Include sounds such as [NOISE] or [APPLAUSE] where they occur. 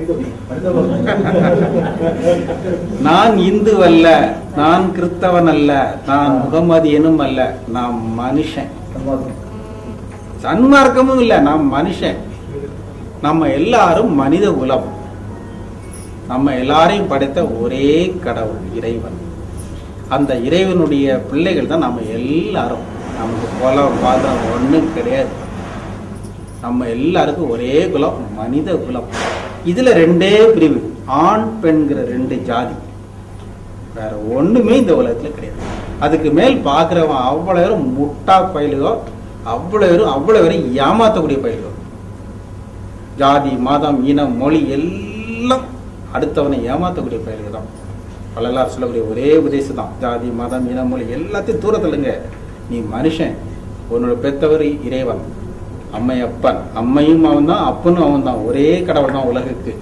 [LAUGHS] நான் இந்து அல்ல நான் கிறிஸ்தவன் அல்ல நான் முகமதியனும் அல்ல நான் மனுஷன். சன்மார்க்கமும் இல்ல நாம் மனுஷன். நம்ம எல்லாரும் மனித குலம். நம்ம எல்லாரையும் படைத்த ஒரே கடவுள் இறைவன். அந்த இறைவனுடைய பிள்ளைகள் தான் நம்ம எல்லாரும். நமக்கு குலம் பாதம் ஒன்றும் கிடையாது. நம்ம எல்லாருக்கும் ஒரே குலம் மனித குலம். இதுல ரெண்டே பிரிவு ஆண் பெண்கிற ரெண்டு ஜாதி. வேற ஒண்ணுமே இந்த உலகத்துல கிடையாது. அதுக்கு மேல் பார்க்குறவன் அவ்வளவு பேரும் முட்டா பயிலுகோ அவ்வளவு பேரும் அவ்வளவு பேரும் ஏமாத்தக்கூடிய பயிலுகோ. ஜாதி மதம் இனம் மொழி எல்லாம் அடுத்தவனை ஏமாத்தக்கூடிய பயிலுக தான் வள்ளலார் சொல்லக்கூடிய ஒரே உபதேசம் தான் ஜாதி மதம் இனம் மொழி எல்லாத்தையும் தூரத்துலங்க நீ மனுஷன். உன்னோட பெத்தவர் இறைவன். அம்மை அப்பன் அம்மையும் அவன் தான் அப்பனும் அவன் தான் ஒரே கடவுள் தான் உலகுக்கு.